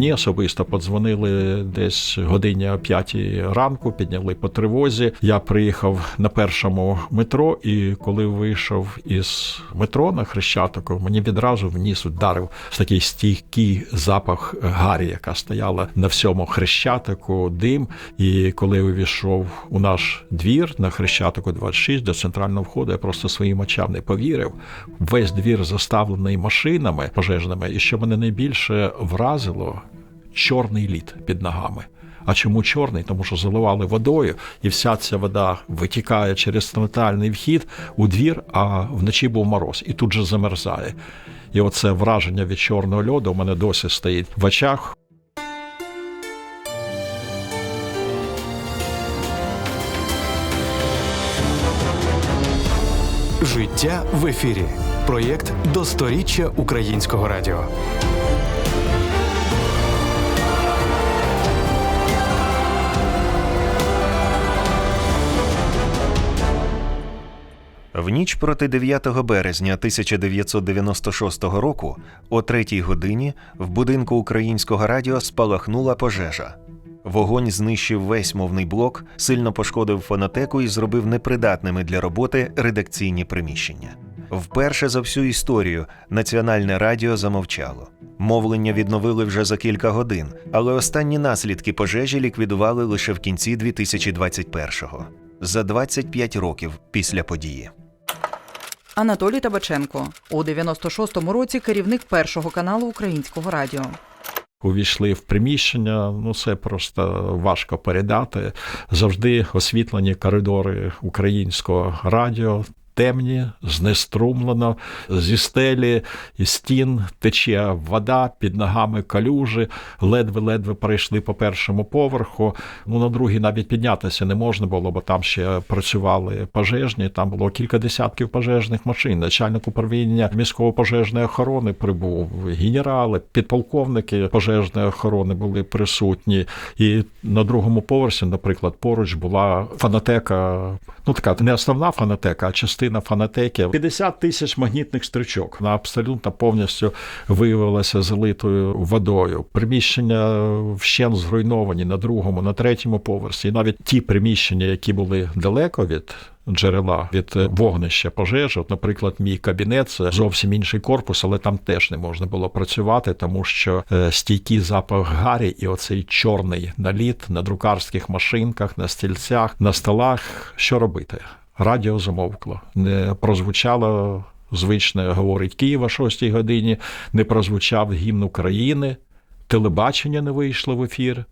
Мені особисто подзвонили десь годині о п'ятій ранку, підняли по тривозі. Я приїхав на першому метро, і коли вийшов із метро на Хрещатику, мені відразу в ніс вдарив такий стійкий запах гарі, яка стояла на всьому хрещатику, дим. І коли увійшов у наш двір на хрещатику 26 до центрального входу, я просто своїм очам не повірив. Весь двір заставлений машинами пожежними, і що мене найбільше вразило чорний лід під ногами. А чому чорний? Тому що заливали водою, і вся ця вода витікає через центральний вхід у двір, а вночі був мороз, і тут же замерзає. І оце враження від чорного льоду у мене досі стоїть в очах. Життя в ефірі. Проєкт до сторіччя українського радіо. В ніч проти 9 березня 1996 року, о 3 годині, в будинку українського радіо спалахнула пожежа. Вогонь знищив весь мовний блок, сильно пошкодив фонотеку і зробив непридатними для роботи редакційні приміщення. Вперше за всю історію національне радіо замовчало. Мовлення відновили вже за кілька годин, але останні наслідки пожежі ліквідували лише в кінці 2021-го, за 25 років після події. Анатолій Табаченко у 96-му році керівник першого каналу українського радіо. Увійшли в приміщення, ну це просто важко передати. Завжди освітлені коридори українського радіо. Темні, знеструмлено, зі стелі і стін тече вода, під ногами калюжі, ледве-ледве перейшли по першому поверху. Ну на другий навіть піднятися не можна було, бо там ще працювали пожежні. Там було кілька десятків пожежних машин. Начальник управління міської пожежної охорони прибув, генерали, підполковники пожежної охорони були присутні. І на другому поверсі, наприклад, поруч була фонотека, ну така не основна фонотека, а частина фонотеки. 50 тисяч магнітних стрічок. Вона абсолютно повністю виявилася залитою водою. Приміщення вщен зруйновані на другому, на третьому поверсі. І навіть ті приміщення, які були далеко від. Джерела від вогнища пожежі, От, наприклад, мій кабінет це зовсім інший корпус, але там теж не можна було працювати, тому що е, стійкий запах гарі і оцей чорний наліт на друкарських машинках, на стільцях, на столах. Що робити? Радіо замовкло, не прозвучало звичне говорить Київ о 6 годині, не прозвучав гімн України, телебачення не вийшло в ефір.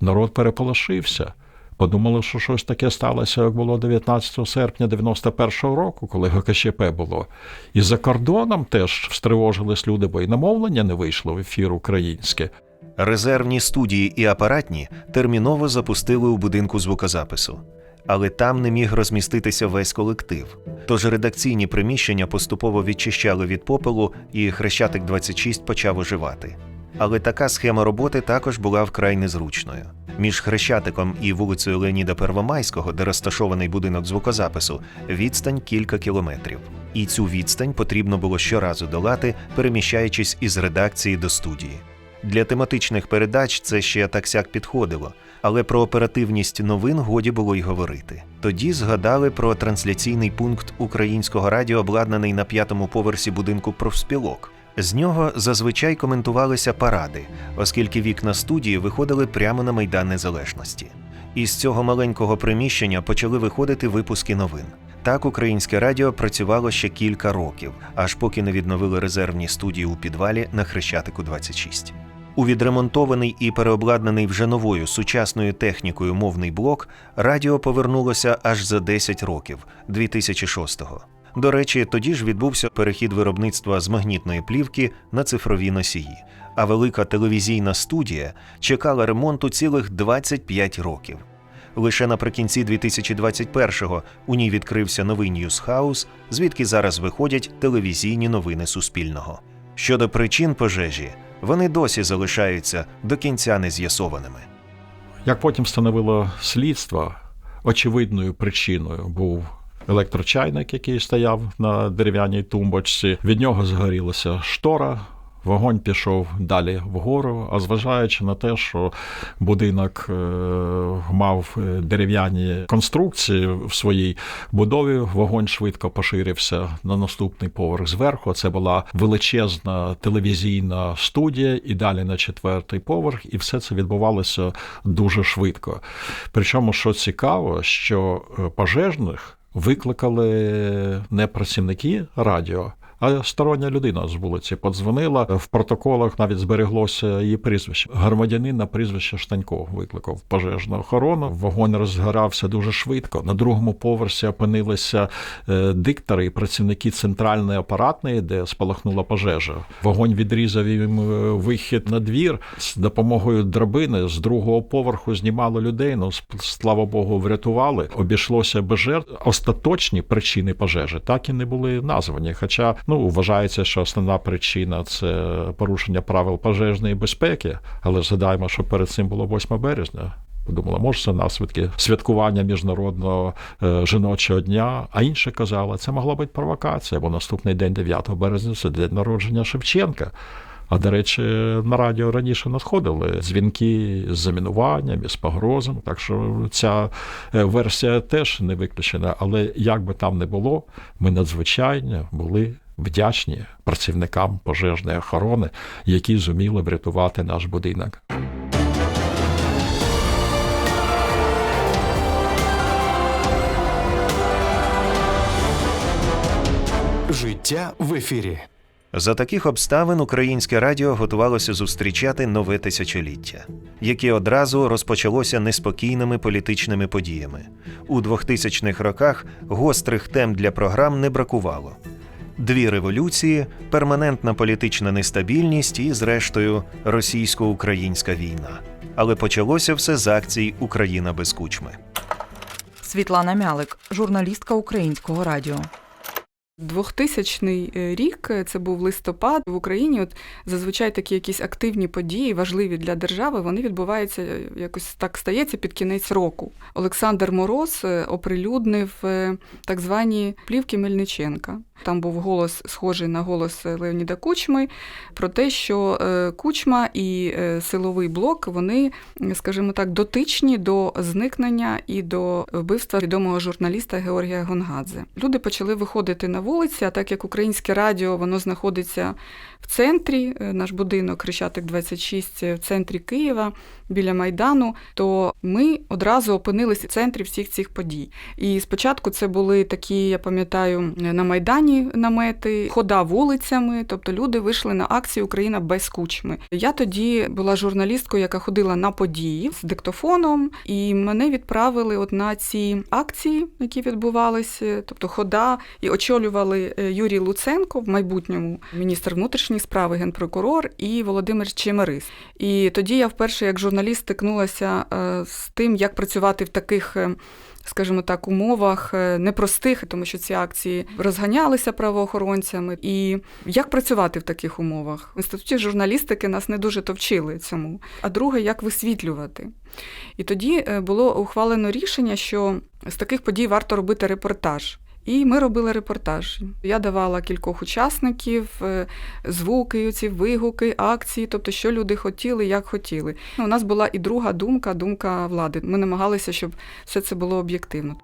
Народ переполошився. Подумали, що щось таке сталося, як було 19 серпня 91-го року, коли ГКЧП було. І за кордоном теж встривожились люди, бо і намовлення не вийшло в ефір українське. Резервні студії і апаратні терміново запустили у будинку звукозапису. Але там не міг розміститися весь колектив. Тож редакційні приміщення поступово відчищали від попелу, і Хрещатик 26 почав оживати. Але така схема роботи також була вкрай незручною. Між Хрещатиком і вулицею Леоніда Первомайського, де розташований будинок звукозапису, відстань кілька кілометрів. І цю відстань потрібно було щоразу долати, переміщаючись із редакції до студії. Для тематичних передач це ще так сяк підходило, але про оперативність новин годі було й говорити. Тоді згадали про трансляційний пункт українського радіо, обладнаний на п'ятому поверсі будинку профспілок. З нього зазвичай коментувалися паради, оскільки вікна студії виходили прямо на Майдан Незалежності. Із цього маленького приміщення почали виходити випуски новин. Так українське радіо працювало ще кілька років, аж поки не відновили резервні студії у підвалі на Хрещатику 26. У відремонтований і переобладнаний вже новою сучасною технікою мовний блок радіо повернулося аж за 10 років 2006-го. До речі, тоді ж відбувся перехід виробництва з магнітної плівки на цифрові носії, а велика телевізійна студія чекала ремонту цілих 25 років. Лише наприкінці 2021-го у ній відкрився новий Ньюсхаус, звідки зараз виходять телевізійні новини Суспільного. Щодо причин пожежі, вони досі залишаються до кінця нез'ясованими. Як потім встановило слідство, очевидною причиною був електрочайник, який стояв на дерев'яній тумбочці. Від нього згорілася штора Вогонь пішов далі вгору, а зважаючи на те, що будинок е, мав е, дерев'яні конструкції в своїй будові, вогонь швидко поширився на наступний поверх зверху. Це була величезна телевізійна студія, і далі на четвертий поверх, і все це відбувалося дуже швидко. Причому, що цікаво, що е, пожежних викликали не працівники радіо. А стороння людина з вулиці подзвонила. В протоколах навіть збереглося її прізвище. Громадянин на прізвище Штанько викликав пожежну охорону. Вогонь розгорався дуже швидко. На другому поверсі опинилися е, диктори і працівники центральної апаратної, де спалахнула пожежа. Вогонь відрізав їм е, вихід на двір з допомогою драбини з другого поверху знімали людей. Ну слава Богу, врятували. Обійшлося без жертв. Остаточні причини пожежі так і не були названі. Хоча ну вважається, що основна причина це порушення правил пожежної безпеки. Але згадаємо, що перед цим було 8 березня. Подумала, може, це наслідки святкування міжнародного е, жіночого дня. А інше казали, це могла бути провокація, бо наступний день, 9 березня, це день народження Шевченка. А до речі, на радіо раніше надходили дзвінки з замінуванням з погрозами. Так що ця е, версія теж не виключена. Але як би там не було, ми надзвичайно були вдячні працівникам пожежної охорони, які зуміли врятувати наш будинок. Життя в ефірі. За таких обставин українське радіо готувалося зустрічати нове тисячоліття, яке одразу розпочалося неспокійними політичними подіями. У 2000-х роках гострих тем для програм не бракувало. Дві революції, перманентна політична нестабільність і, зрештою, російсько-українська війна. Але почалося все з акцій Україна без кучми. Світлана Мялик, журналістка українського радіо. 2000 рік е, це був листопад в Україні. От зазвичай такі якісь активні події, важливі для держави, вони відбуваються е, якось так стається під кінець року. Олександр Мороз е, оприлюднив е, так звані плівки Мельниченка. Там був голос, схожий на голос Леоніда Кучми, про те, що е, Кучма і е, силовий блок вони, скажімо так, дотичні до зникнення і до вбивства відомого журналіста Георгія Гонгадзе. Люди почали виходити на вулиці, а так як українське радіо воно знаходиться в центрі, е, наш будинок Хрещатик 26 в центрі Києва біля Майдану, то ми одразу опинилися в центрі всіх цих подій. І спочатку це були такі, я пам'ятаю, на Майдані намети, хода вулицями, тобто люди вийшли на акцію Україна без кучми. Я тоді була журналісткою, яка ходила на події з диктофоном, і мене відправили от на ці акції, які відбувалися, тобто хода, і очолювали е, Юрій Луценко в майбутньому міністр внутрішніх справ, і генпрокурор і Володимир Чемерис. І тоді я вперше як журналіст стикнулася е, з тим, як працювати в таких. е, Скажімо так, умовах е, непростих, тому що ці акції розганялися правоохоронцями. І як працювати в таких умовах? В інституті журналістики нас не дуже то вчили цьому. А друге, як висвітлювати. І тоді було ухвалено рішення, що з таких подій варто робити репортаж. І ми робили репортаж. Я давала кількох учасників, е, звуки, ці вигуки, акції, тобто, що люди хотіли, як хотіли. Ну, У нас була і друга думка, думка влади. Ми намагалися, щоб все це було об'єктивно.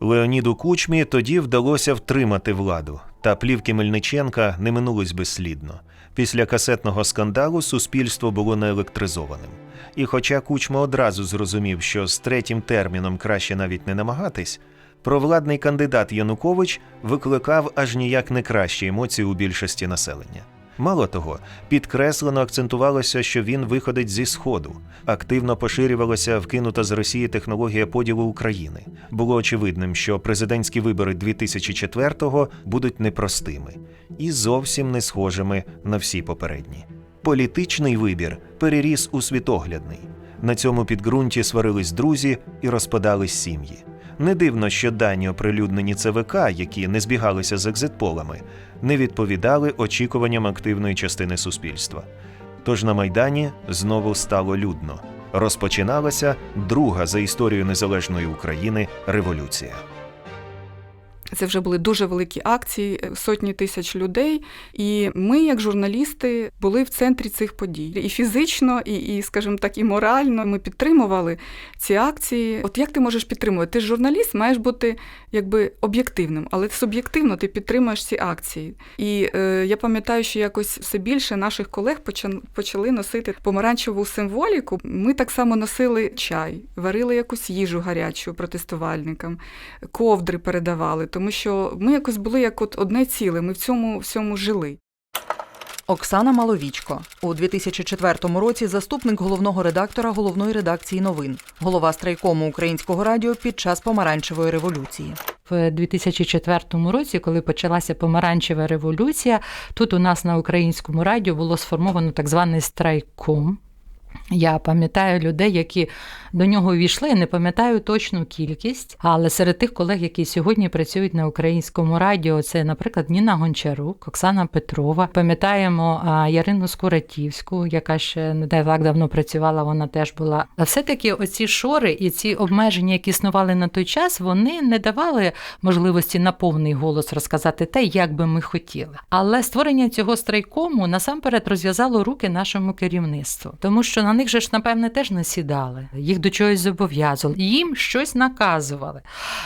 Леоніду Кучмі тоді вдалося втримати владу, та плівки Мельниченка не минулись безслідно. Після касетного скандалу суспільство було неелектризованим. І хоча Кучма одразу зрозумів, що з третім терміном краще навіть не намагатись, провладний кандидат Янукович викликав аж ніяк не кращі емоції у більшості населення. Мало того, підкреслено акцентувалося, що він виходить зі сходу. Активно поширювалася вкинута з Росії технологія поділу України. Було очевидним, що президентські вибори 2004-го будуть непростими і зовсім не схожими на всі попередні. Політичний вибір переріс у світоглядний. На цьому підґрунті сварились друзі і розпадались сім'ї. Не дивно, що дані оприлюднені ЦВК, які не збігалися з екзитполами, не відповідали очікуванням активної частини суспільства. Тож на Майдані знову стало людно. Розпочиналася друга за історію незалежної України революція. Це вже були дуже великі акції, е, сотні тисяч людей. І ми, як журналісти, були в центрі цих подій. І фізично, і, і скажімо так, і морально ми підтримували ці акції. От як ти можеш підтримувати? Ти ж журналіст, маєш бути якби об'єктивним, але суб'єктивно ти підтримуєш ці акції. І е, я пам'ятаю, що якось все більше наших колег почали носити помаранчеву символіку. Ми так само носили чай, варили якусь їжу гарячу протестувальникам, ковдри передавали, тому що ми якось були як от одне ціле. Ми в цьому всьому жили. Оксана Маловічко у 2004 році заступник головного редактора головної редакції новин, голова страйкому українського радіо під час помаранчевої революції. В 2004 році, коли почалася помаранчева революція, тут у нас на українському радіо було сформовано так званий страйком. Я пам'ятаю людей, які до нього увійшли, не пам'ятаю точну кількість, але серед тих колег, які сьогодні працюють на українському радіо, це, наприклад, Ніна Гончарук, Оксана Петрова. Пам'ятаємо Ярину Скуратівську, яка ще не так давно працювала, вона теж була. А все-таки оці шори і ці обмеження, які існували на той час, вони не давали можливості на повний голос розказати те, як би ми хотіли. Але створення цього страйкому насамперед розв'язало руки нашому керівництву, тому що на них же ж напевне теж насідали, їх до чогось зобов'язували, їм щось наказували.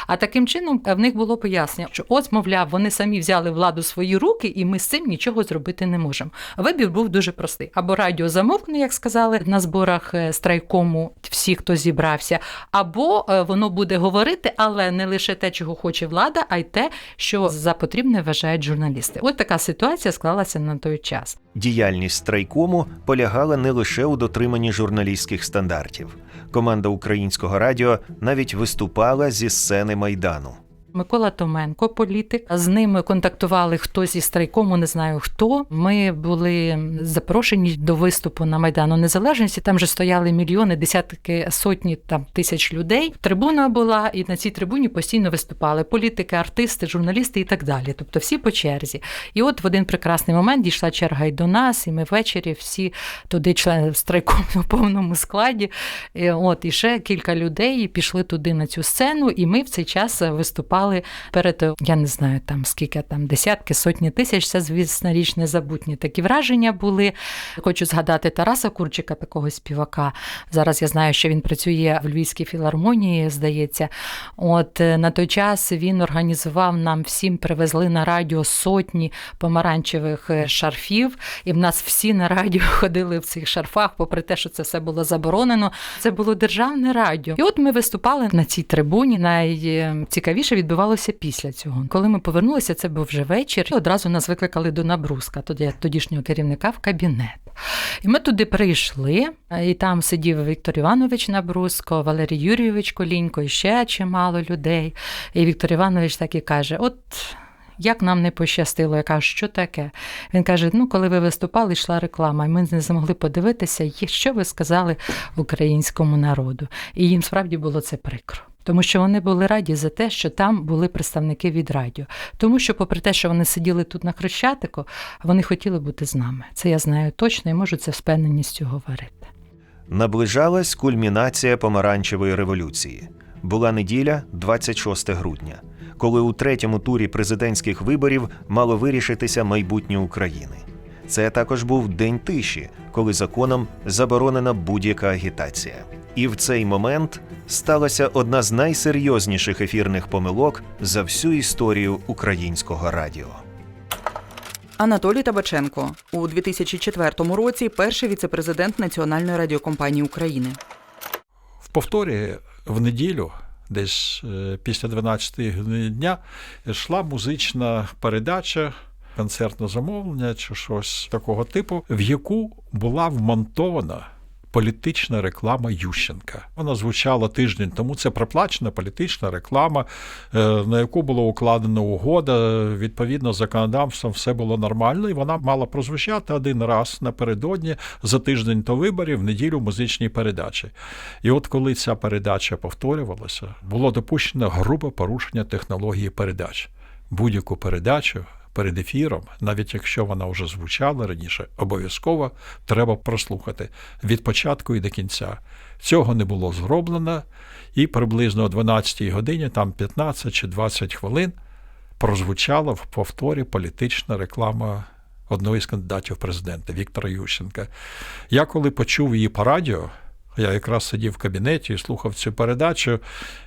А таким чином е, в них було пояснення, що от, мовляв, вони самі взяли владу в свої руки, і ми з цим нічого зробити не можемо. Вибір був дуже простий: або радіо замовкне, як сказали на зборах е, страйкому всі, хто зібрався, або е, воно буде говорити, але не лише те, чого хоче влада, а й те, що за потрібне вважають журналісти. От така ситуація склалася на той час. Діяльність страйкому полягала не лише у дотриманні журналістських стандартів. Команда українського радіо навіть виступала зі сцени майдану. Микола Томенко, політик. З ними контактували хтось із страйкому, не знаю хто. Ми були запрошені до виступу на Майдану Незалежності. Там же стояли мільйони, десятки, сотні там тисяч людей. Трибуна була, і на цій трибуні постійно виступали політики, артисти, журналісти і так далі. Тобто всі по черзі. І от в один прекрасний момент дійшла черга й до нас, і ми ввечері всі туди члени страйкому в повному складі. І, от і ще кілька людей пішли туди на цю сцену, і ми в цей час виступали перед я не знаю там скільки там десятки, сотні тисяч. Це звісно річ незабутні такі враження були. Хочу згадати Тараса Курчика, такого співака. Зараз я знаю, що він працює в Львівській філармонії, здається. От е, на той час він організував нам всім, привезли на радіо сотні помаранчевих е, шарфів, і в нас всі на радіо ходили в цих шарфах, попри те, що це все було заборонено. Це було державне радіо. І от ми виступали на цій трибуні. Найцікавіше відбувалося після цього. Коли ми повернулися, це був вже вечір. І одразу нас викликали до Набруска, тоді тодішнього керівника в кабінет. І ми туди прийшли, і там сидів Віктор Іванович Набруско, Валерій Юрійович Колінько, і ще чимало людей. І Віктор Іванович так і каже: От. Як нам не пощастило, я кажу, що таке? Він каже: ну, коли ви виступали, йшла реклама, і ми не змогли подивитися, що ви сказали українському народу. І їм справді було це прикро. Тому що вони були раді за те, що там були представники від радіо. Тому що, попри те, що вони сиділи тут на Хрещатику, вони хотіли бути з нами. Це я знаю точно і можу це з впевненістю говорити. Наближалась кульмінація помаранчевої революції. Була неділя, 26 грудня, коли у третьому турі президентських виборів мало вирішитися майбутнє України. Це також був день тиші, коли законом заборонена будь-яка агітація. І в цей момент сталася одна з найсерйозніших ефірних помилок за всю історію українського радіо. Анатолій Табаченко у 2004 році перший віцепрезидент Національної радіокомпанії України. В повторі в неділю, десь е, після 12 дня, йшла музична передача. Концертне замовлення чи щось такого типу, в яку була вмонтована політична реклама Ющенка. Вона звучала тиждень тому. Це проплачена політична реклама, е, на яку було укладена угода. Відповідно, законодавством все було нормально, і вона мала прозвучати один раз напередодні за тиждень до виборів в неділю музичній передачі. І от коли ця передача повторювалася, було допущено грубе порушення технології передач. Будь-яку передачу перед ефіром, навіть якщо вона вже звучала раніше, обов'язково треба прослухати від початку і до кінця. Цього не було зроблено, і приблизно о 12-й годині, там 15 чи 20 хвилин, прозвучала в повторі політична реклама одного із кандидатів в президенти Віктора Ющенка. Я коли почув її по радіо, я якраз сидів в кабінеті і слухав цю передачу,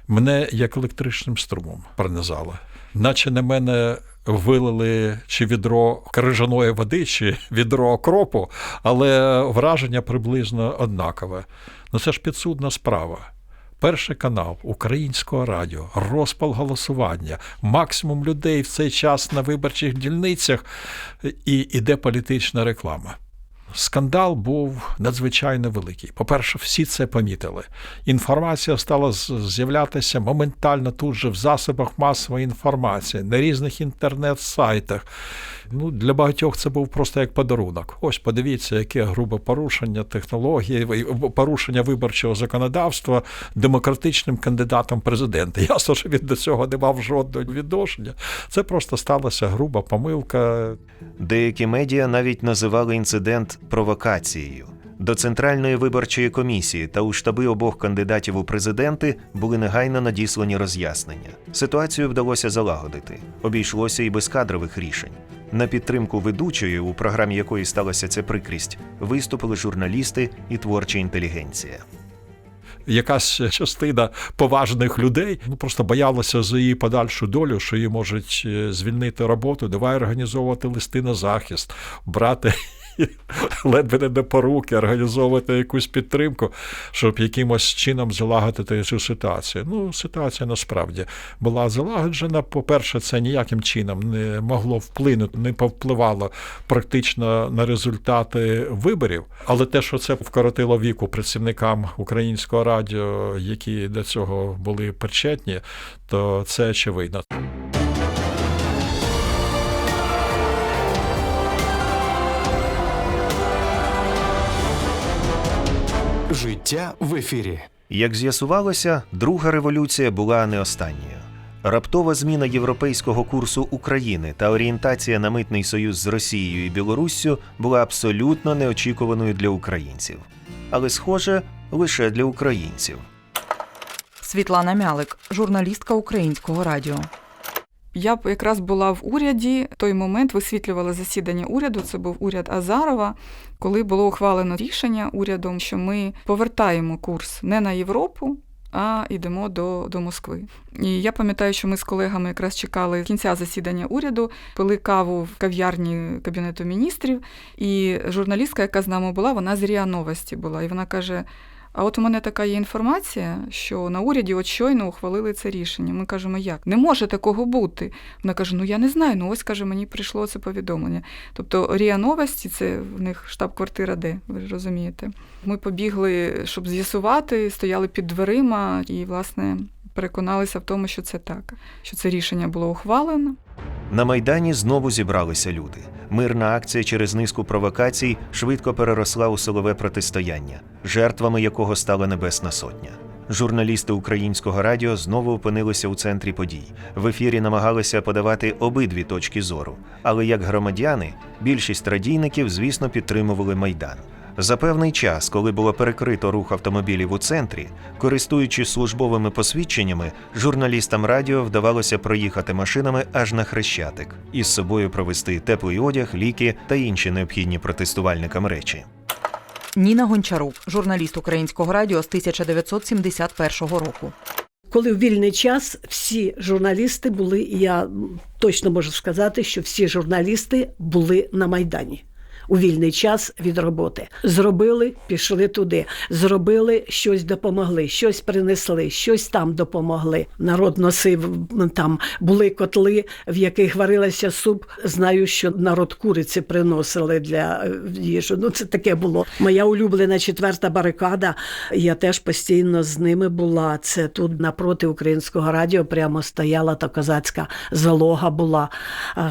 мене як електричним струмом пронизало. Наче на мене вилили чи відро крижаної води, чи відро окропу, але враження приблизно однакове. Ну це ж підсудна справа. Перший канал Українського радіо, розпал голосування, максимум людей в цей час на виборчих дільницях і іде політична реклама. Скандал був надзвичайно великий. По-перше, всі це помітили. Інформація стала з'являтися моментально тут же в засобах масової інформації, на різних інтернет-сайтах. Ну, для багатьох це був просто як подарунок. Ось подивіться, яке грубе порушення технології, порушення виборчого законодавства демократичним кандидатом президента. Ясно, що він до цього не мав жодного відношення. Це просто сталася груба помилка. Деякі медіа навіть називали інцидент провокацією. До Центральної виборчої комісії та у штаби обох кандидатів у президенти були негайно надіслані роз'яснення. Ситуацію вдалося залагодити. Обійшлося і без кадрових рішень. На підтримку ведучої, у програмі якої сталася ця прикрість, виступили журналісти і творча інтелігенція. якась частина поважних людей ну просто боялася за її подальшу долю, що її можуть е, звільнити роботу. Давай організовувати листи на захист, брати. Ледве не до поруки, організовувати якусь підтримку, щоб якимось чином залагодити цю ситуацію. Ну, ситуація насправді була залагоджена. По-перше, це ніяким чином не могло вплинути, не повпливало практично на результати виборів. Але те, що це вкоротило віку працівникам українського радіо, які до цього були причетні, то це очевидно. Життя в ефірі. Як з'ясувалося, друга революція була не останньою. Раптова зміна європейського курсу України та орієнтація на митний союз з Росією і Білоруссю була абсолютно неочікуваною для українців. Але, схоже, лише для українців. Світлана Мялик, журналістка українського радіо. Я якраз була в уряді. В той момент висвітлювала засідання уряду. Це був уряд Азарова, коли було ухвалено рішення урядом, що ми повертаємо курс не на Європу. А йдемо до, до Москви. І я пам'ятаю, що ми з колегами якраз чекали кінця засідання уряду, пили каву в кав'ярні кабінету міністрів. І журналістка, яка з нами була, вона з РІА Новості була. І вона каже: А от у мене така є інформація, що на уряді от щойно ухвалили це рішення. Ми кажемо, як? Не може такого бути. Вона каже: Ну я не знаю. Ну ось каже, мені прийшло це повідомлення. Тобто Рія Новості, це в них штаб-квартира, де ви розумієте. Ми побігли, щоб з'ясувати, стояли під дверима і, власне, переконалися в тому, що це так, що це рішення було ухвалено. На Майдані знову зібралися люди. Мирна акція через низку провокацій швидко переросла у силове протистояння, жертвами якого стала Небесна Сотня. Журналісти українського радіо знову опинилися у центрі подій. В ефірі намагалися подавати обидві точки зору. Але як громадяни, більшість радійників, звісно, підтримували Майдан. За певний час, коли було перекрито рух автомобілів у центрі, користуючись службовими посвідченнями, журналістам радіо вдавалося проїхати машинами аж на хрещатик і з собою провести теплий одяг, ліки та інші необхідні протестувальникам речі. Ніна Гончарук, журналіст українського радіо з 1971 року. Коли в вільний час всі журналісти були, і я точно можу сказати, що всі журналісти були на Майдані. У вільний час від роботи зробили, пішли туди. Зробили щось, допомогли, щось принесли, щось там допомогли. Народ носив там були котли, в яких варилася суп. Знаю, що народ куриці приносили для е, їжі. Ну це таке було. Моя улюблена четверта барикада. Я теж постійно з ними була. Це тут напроти українського радіо прямо стояла та козацька залога була.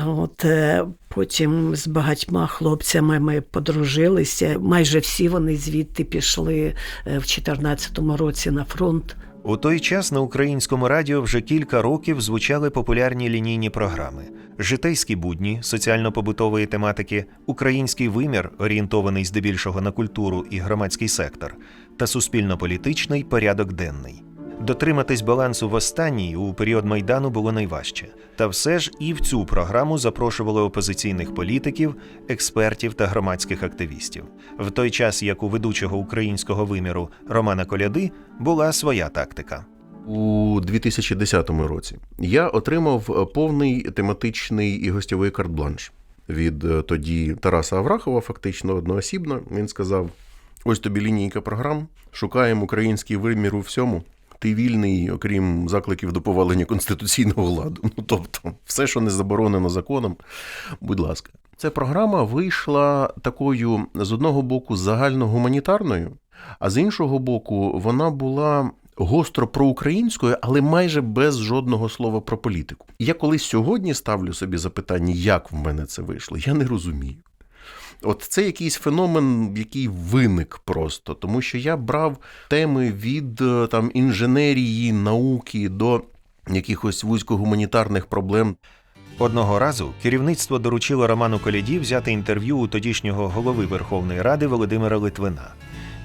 От е, потім з багатьма хлопцями ми подружилися. Майже всі вони звідти пішли е, в 2014 році на фронт. У той час на українському радіо вже кілька років звучали популярні лінійні програми: житейські будні соціально-побутової тематики, український вимір, орієнтований здебільшого на культуру і громадський сектор, та суспільно-політичний порядок денний. Дотриматись балансу в останній у період майдану було найважче. Та все ж і в цю програму запрошували опозиційних політиків, експертів та громадських активістів. В той час, як у ведучого українського виміру Романа Коляди була своя тактика. У 2010 році я отримав повний тематичний і гостьовий карт-бланш від е, тоді Тараса Аврахова, фактично одноосібно. Він сказав: ось тобі лінійка програм, шукаємо український вимір у всьому. Ти вільний, окрім закликів до повалення конституційного ладу. Ну тобто, все, що не заборонено законом, будь ласка. Ця програма вийшла такою з одного боку загальногуманітарною, а з іншого боку, вона була гостро проукраїнською, але майже без жодного слова про політику. Я колись сьогодні ставлю собі запитання, як в мене це вийшло, я не розумію. От це якийсь феномен, який виник просто, тому що я брав теми від е, там інженерії, науки до якихось вузькогуманітарних проблем. Одного разу керівництво доручило Роману Коляді взяти інтерв'ю у тодішнього голови Верховної Ради Володимира Литвина.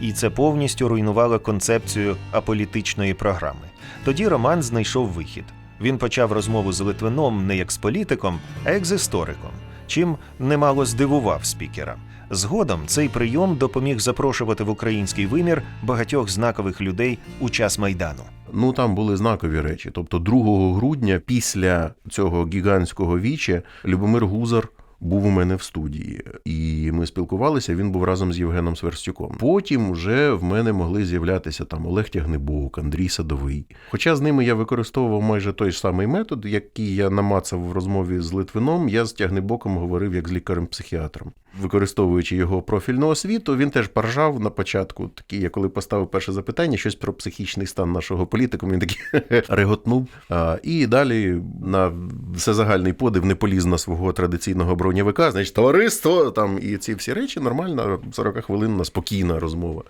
І це повністю руйнувало концепцію аполітичної програми. Тоді Роман знайшов вихід. Він почав розмову з Литвином не як з політиком, а як з істориком, чим немало здивував спікера. Згодом цей прийом допоміг запрошувати в український вимір багатьох знакових людей у час майдану. Ну там були знакові речі. Тобто, 2 грудня, після цього гігантського віче, Любомир Гузар був у мене в студії, і ми спілкувалися. Він був разом з Євгеном Сверстюком. Потім вже в мене могли з'являтися там Олег Тягнебок, Андрій Садовий. Хоча з ними я використовував майже той ж самий метод, який я намацав в розмові з Литвином. Я з Тягнебоком говорив як з лікарем-психіатром. Використовуючи його профільну освіту, він теж поржав на початку. Такі, я коли поставив перше запитання, щось про психічний стан нашого політику, він такий реготнув. А, і далі на всезагальний подив не поліз на свого традиційного бронєвика, значить, товариство там і ці всі речі нормальна 40 хвилинна спокійна розмова.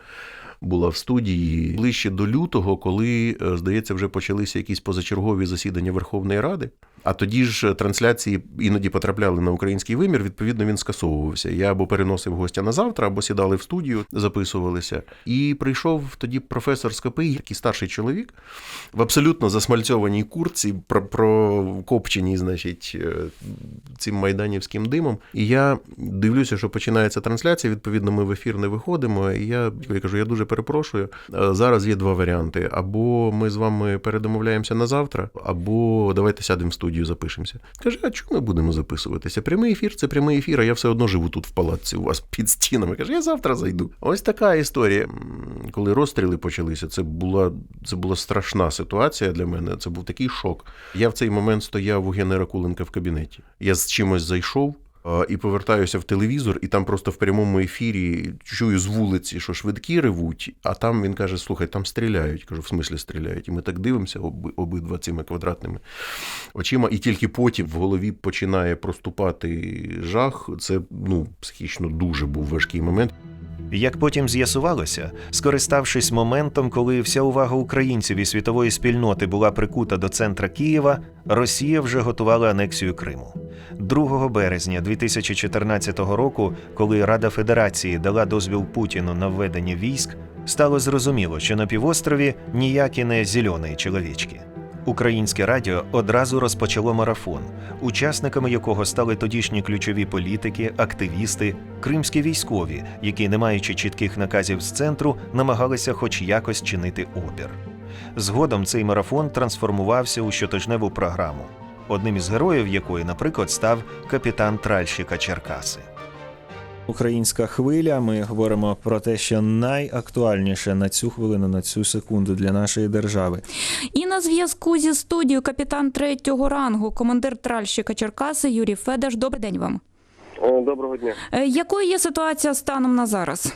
Була в студії ближче до лютого, коли, е, здається, вже почалися якісь позачергові засідання Верховної Ради. А тоді ж трансляції іноді потрапляли на український вимір. Відповідно, він скасовувався. Я або переносив гостя на завтра, або сідали в студію, записувалися. І прийшов тоді професор з КПІ, такий старший чоловік, в абсолютно засмальцьованій куртці, про, прокопченій, значить, е, цим майданівським димом. І я дивлюся, що починається трансляція. Відповідно, ми в ефір не виходимо. І я, я кажу, я дуже перепрошую. Е, Зараз є два варіанти: або ми з вами передомовляємося на завтра, або давайте сядемо в студію, запишемося. Каже, а чому ми будемо записуватися? Прямий ефір це прямий ефір, а я все одно живу тут в палаці у вас під стінами. Каже, я завтра зайду. Ось така історія. Коли розстріли почалися, це була це була страшна ситуація для мене. Це був такий шок. Я в цей момент стояв у Генера Куленка в кабінеті. Я з чимось зайшов. І повертаюся в телевізор, і там просто в прямому ефірі чую з вулиці, що швидкі ревуть, а там він каже: слухай, там стріляють. Кажу, в смислі стріляють. І ми так дивимося об обидва цими квадратними очима, і тільки потім в голові починає проступати жах. Це ну психічно дуже був важкий момент. Як потім з'ясувалося, скориставшись моментом, коли вся увага українців і світової спільноти була прикута до центра Києва, Росія вже готувала анексію Криму. 2 березня 2014 року, коли Рада Федерації дала дозвіл Путіну на введення військ, стало зрозуміло, що на півострові ніякі не зелені чоловічки. Українське радіо одразу розпочало марафон, учасниками якого стали тодішні ключові політики, активісти, кримські військові, які, не маючи чітких наказів з центру, намагалися хоч якось чинити опір. Згодом цей марафон трансформувався у щотижневу програму, одним із героїв якої, наприклад, став капітан тральщика Черкаси. Українська хвиля. Ми говоримо про те, що найактуальніше на цю хвилину, на цю секунду для нашої держави. І на зв'язку зі студією капітан третього рангу, командир тральщика Черкаси Юрій Федеш. Добрий день вам. Доброго дня. Е, Якою є ситуація станом на зараз?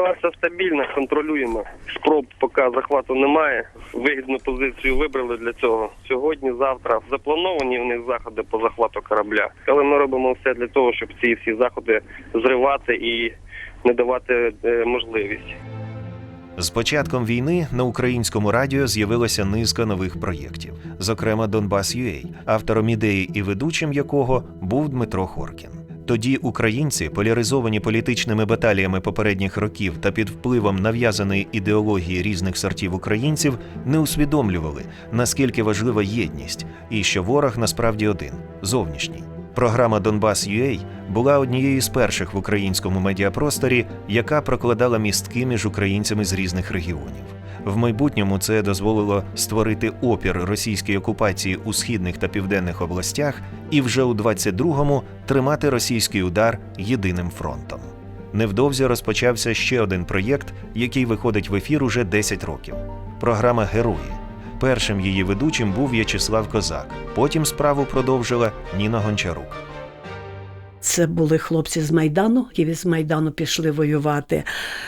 Ситуація стабільна, контролюємо. Спроб поки захвату немає. Вигідну позицію вибрали для цього. Сьогодні, завтра заплановані у них заходи по захвату корабля. Але ми робимо все для того, щоб ці всі заходи зривати і не давати е, можливість. З початком війни на українському радіо з'явилася низка нових проєктів, зокрема Донбас.UA, автором ідеї і ведучим якого був Дмитро Хоркін. Тоді українці, поляризовані політичними баталіями попередніх років та під впливом нав'язаної ідеології різних сортів українців, не усвідомлювали, наскільки важлива єдність, і що ворог насправді один зовнішній. Програма Донбас UA була однією з перших в українському медіапросторі, яка прокладала містки між українцями з різних регіонів. В майбутньому це дозволило створити опір російській окупації у східних та південних областях і вже у 22-му тримати російський удар єдиним фронтом. Невдовзі розпочався ще один проєкт, який виходить в ефір уже 10 років. Програма Герої. Першим її ведучим був В'ячеслав Козак. Потім справу продовжила Ніна Гончарук. Це були хлопці з Майдану, які з Майдану пішли воювати.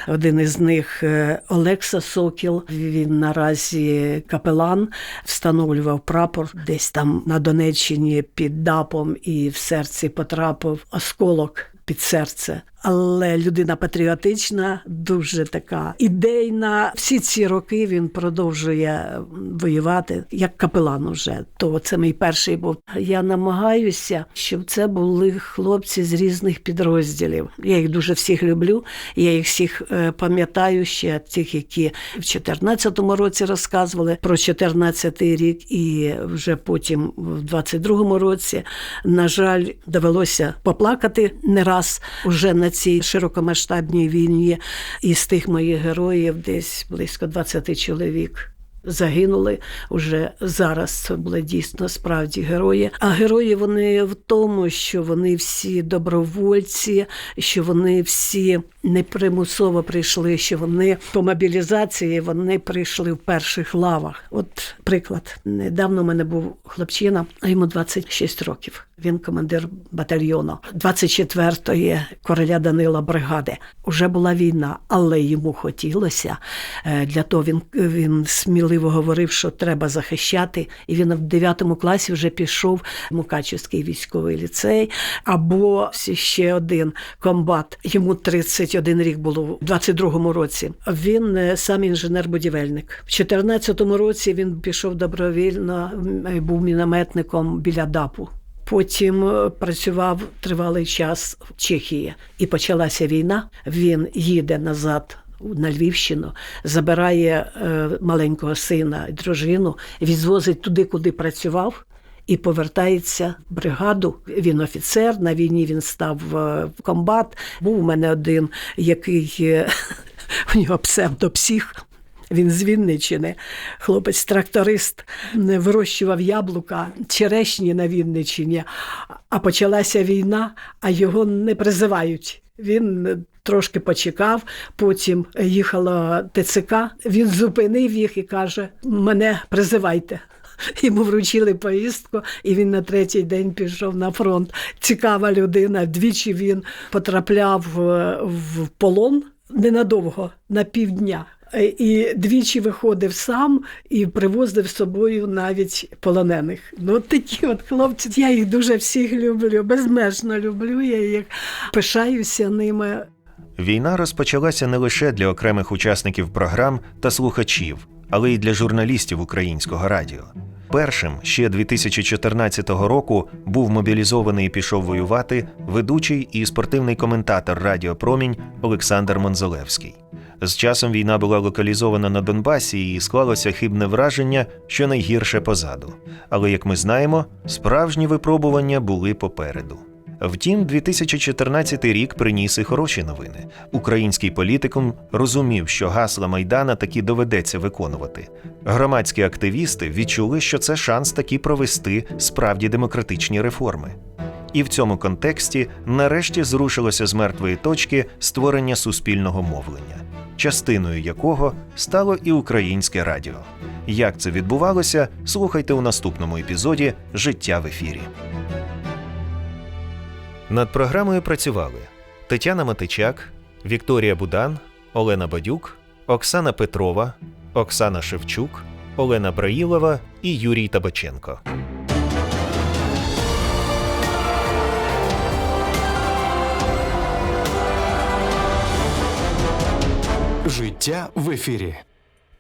Один із них е, Олекса Сокіл. Він наразі капелан встановлював прапор десь там на Донеччині під Дапом і в серці потрапив осколок під серце. Але людина патріотична, дуже така ідейна. Всі ці роки він продовжує воювати як капелан уже. То це мій перший був. Я намагаюся, щоб це були хлопці з різних підрозділів. Я їх дуже всіх люблю. Я їх всіх е, пам'ятаю ще тих, які в 2014 році розказували про 2014 рік, і вже потім в 22 році. На жаль, довелося поплакати не раз уже на цій широкомасштабній війні. із тих моїх героїв десь близько 20 чоловік. Загинули вже зараз. Це були дійсно справді герої. А герої вони в тому, що вони всі добровольці, що вони всі не примусово прийшли, що вони по мобілізації вони прийшли в перших лавах. От приклад. Недавно в мене був хлопчина, а йому 26 років. Він командир батальйону 24-ї короля Данила бригади. Уже була війна, але йому хотілося. Е, Для того він, він сміливо говорив, що треба захищати. І він в 9 класі вже пішов в Мукачівський військовий ліцей. Або ще один комбат. Йому 31 рік було в 22-му році. Він е, сам інженер-будівельник. В 14-му році він пішов добровільно, був мінометником біля ДАПу. Потім е, працював тривалий час в Чехії, і почалася війна. Він їде назад на Львівщину, забирає е, маленького сина і дружину, відвозить туди, куди працював. І повертається в бригаду. Він офіцер. На війні він став е, в комбат. Був у мене один, який е, у нього псевдопсих. Він з Вінничини, хлопець-тракторист, вирощував яблука, черешні на Вінничині, а почалася війна, а його не призивають. Він трошки почекав, потім їхала ТЦК, він зупинив їх і каже: Мене призивайте. Йому вручили повістку, і він на третій день пішов на фронт. Цікава людина. Двічі він потрапляв е, в полон ненадовго, на півдня. Е, І двічі виходив сам і привозив з собою навіть полонених. Ну, такі от хлопці, я їх дуже всіх люблю, безмежно люблю. Я їх пишаюся ними. Війна розпочалася не лише для окремих учасників програм та слухачів, але й для журналістів українського радіо. Першим ще 2014 року був мобілізований і пішов воювати ведучий і спортивний коментатор Радіо Промінь Олександр Монзолевський. З часом війна була локалізована на Донбасі і склалося хибне враження, що найгірше позаду. Але як ми знаємо, справжні випробування були попереду. Втім, 2014 рік приніс і хороші новини. Український політикум розумів, що гасла Майдана таки доведеться виконувати. Громадські активісти відчули, що це шанс таки провести справді демократичні реформи. І в цьому контексті нарешті зрушилося з мертвої точки створення суспільного мовлення, частиною якого стало і українське радіо. Як це відбувалося, слухайте у наступному епізоді Життя в ефірі. Над програмою працювали Тетяна Матичак, Вікторія Будан, Олена Бадюк, Оксана Петрова, Оксана Шевчук, Олена Браїлова і Юрій Табаченко. Життя в ефірі.